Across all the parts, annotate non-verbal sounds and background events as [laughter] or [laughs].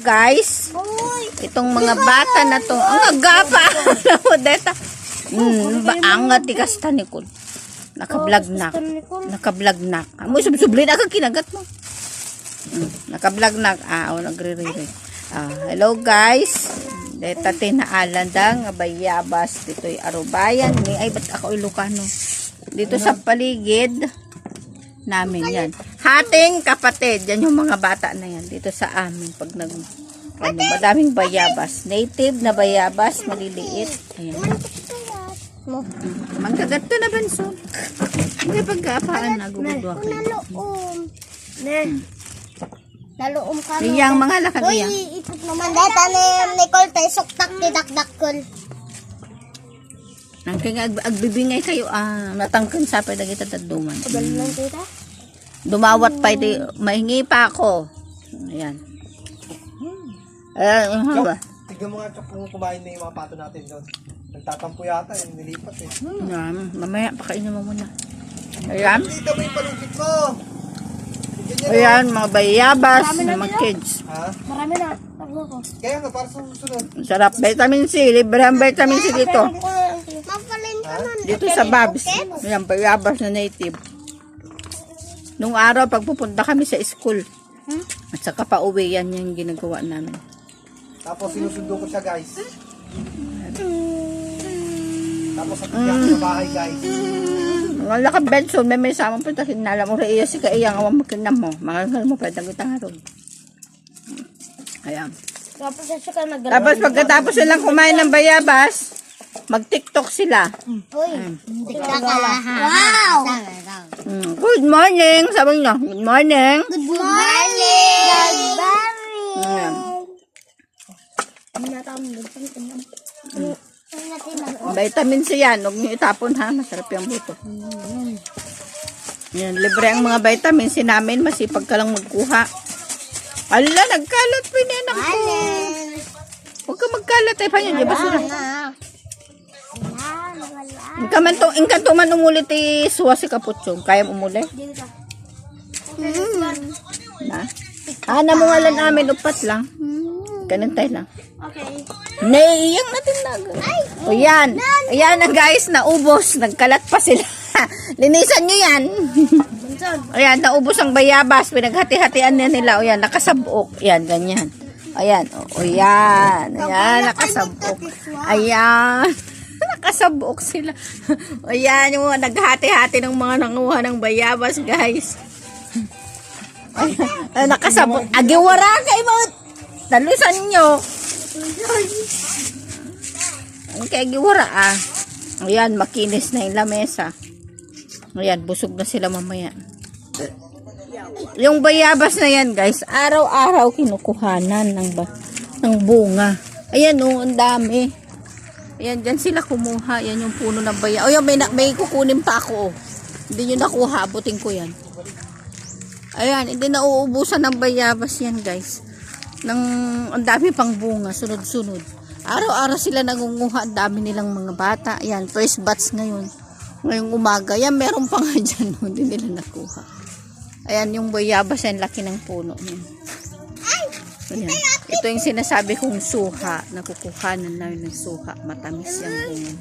Guys, Uy! itong mga bata na to, ang agapa. Alam [laughs] mo, deta. Hmm, ba kasta ni Kul. Nakablog na. Nakablog na. Amo subsublin ako kinagat mo. Hmm, nakablog na. Ah, oh, nagre-re. Ah, hello guys. Deta tinaalan dang bayabas dito'y arubayan ni ay ba't ako ilocano. Dito sa paligid namin yan. Hating kapatid, yan yung mga bata na yan dito sa amin pag nag ano, madaming bayabas. Native na bayabas, maliliit. Ayan. Mo. Mangkagat to na banso. Hindi pagkaapaan na gugudwa kayo. Naloom. Ne. Naloom ka. Iyang mga lakad Uy, iya. ipot naman. Data ni Nicole tayo suktak ni dakdakol. Nang kaya ag agbibingay kayo ah natangkan sa pa dagita taduman. Abal lang tita. Dumawat pa iti mahingi pa ako. Ayan. Ayan, yung haba. Tignan mo nga kung kumain na yung mga pato natin doon. Nagtatampo yata, yung nilipat eh. Ayan, mamaya pakainin mo muna. Ayan. Dito mo yung palugit ko! Tignan niyo. Ayan, mga bayabas, mga kids. Ha? Marami na. Taglo ko. Kaya nga, para sa susunod. Sarap. Vitamin C. Libre ang vitamin C dito. Mapalin ka nun. Dito sa Babs. Ayan, bayabas na native. Nung araw, pag pupunta kami sa school, at saka pa uwi, yan yung ginagawa namin. Tapos sinusundo ko siya guys. Tapos sa tiyak sa bahay guys. Mga lakad Benson, may may samang punta sinala mo iya si kaiyang awang makinam mo. Mga mo pwede kitang harong. Ayan. Tapos ka Tapos pagkatapos silang kumain ng bayabas, mag-tiktok sila. Uy. Wow. Mm, Good morning! Sabi niya, good morning. Good morning. Good morning. Ayan. Vitamin C yan. Huwag niyo itapon ha. Masarap yung buto. Yan, libre ang mga vitamin C namin. Masipag ka lang magkuha. Ala, nagkalat pa anak ko. Huwag ka magkalat eh. Panyo, di ba sila? Ingka man to, ingka to man umulit eh, suwa si Kaputsong. Kaya umuli? Na? Ah, namungalan namin, upat lang. Ganun tayo lang. Okay. Naiiyang natin na. O yan. Ayan na guys, naubos. Nagkalat pa sila. [laughs] Linisan nyo yan. Ayan, naubos ang bayabas. Pinaghati-hatian na nila. O yan, nakasabok. Ayan, ganyan. Ayan. O, o yan. Ayan, nakasabok. Ayan. Nakasabok sila. [laughs] O yan, yung naghati-hati ng mga nanguha ng bayabas, guys. [laughs] Ayan, ay, nakasabok. Agiwara kayo mga talusan nyo. Ang kaya giwara ah. Ayan, makinis na yung lamesa. Ayan, busog na sila mamaya. Yung bayabas na yan, guys, araw-araw kinukuhanan ng, ba ng bunga. Ayan, oh, ang dami. Ayan, dyan sila kumuha. Yan yung puno ng bayabas. O, yan, may, may kukunin pa ako, oh. Hindi nyo nakuha, abutin ko yan. Ayan, hindi na uubusan ng bayabas yan, guys. Nang, ang dami pang bunga, sunod-sunod. Araw-araw sila nangunguha, ang dami nilang mga bata. Ayan, first batch ngayon. Ngayong umaga. Yan, meron pa nga [laughs] dyan, no? hindi nila nakuha. Ayan, yung bayabas, yan, laki ng puno. Yan. Ayan. Ito yung sinasabi kong suha. Nakukuhanan namin ng suha. Matamis yung bunga.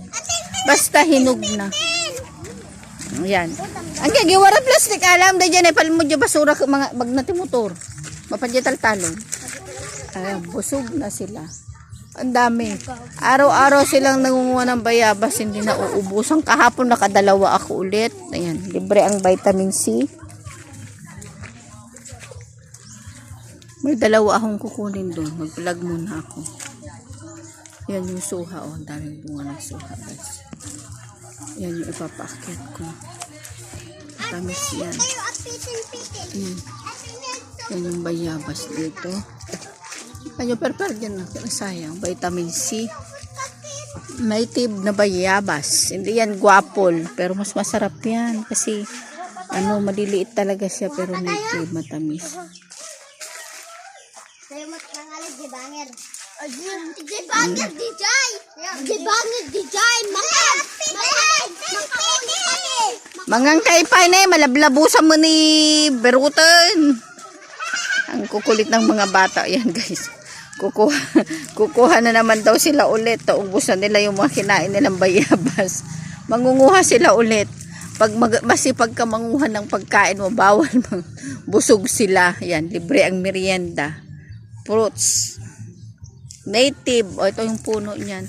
Basta hinog na. Ayan. Ang gagiwara plastic. Alam, da dyan eh. Palmo dyan basura mga magnati motor. Mapadyatal talong. Ayan, busog na sila. Ang dami. Araw-araw silang nangunguha ng bayabas. Hindi na uubusan. Kahapon nakadalawa ako ulit. Ayan, libre ang vitamin C. May dalawa akong kukunin doon. Mag-vlog muna ako. Yan yung suha. Oh, ang daming bunga ng suha, guys. Yan yung ipapakit ko. Tamis yan. Mm. Yan yung bayabas dito. Ano, perper dyan na. Sayang. Vitamin C. Native na bayabas. Hindi yan guapol. Pero mas masarap yan. Kasi, ano, maliliit talaga siya. Pero native, matamis. Tayo mat nangalit di banger. Di banger di jay. Di banger di jay. Mangan. Mangan. Mangan. Mangang kay pa na malablabusan mo ni Berutan. Ang kukulit ng mga bata. Yan guys. kukuha, [laughs] kukuha na naman daw sila ulit. Taubos na nila yung mga kinain nilang bayabas. Mangunguha sila ulit. Pag mag, masipag ka manguha ng pagkain mo, bawal [laughs] mang busog sila. Yan, libre ang merienda. Fruits. Native. O, ito yung puno niyan.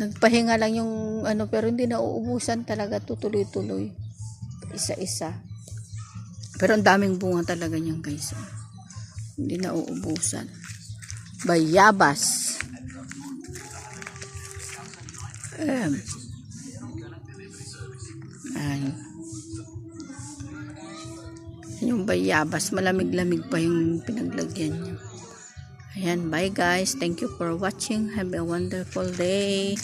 Nagpahinga lang yung ano, pero hindi na uubusan talaga. Tutuloy-tuloy. Isa-isa. Pero ang daming bunga talaga niyan guys. oh. Hindi na uubusan. Bayabas. Um, ay. Yung bayabas, malamig-lamig pa yung pinaglagyan niya. Ayan, bye guys. Thank you for watching. Have a wonderful day.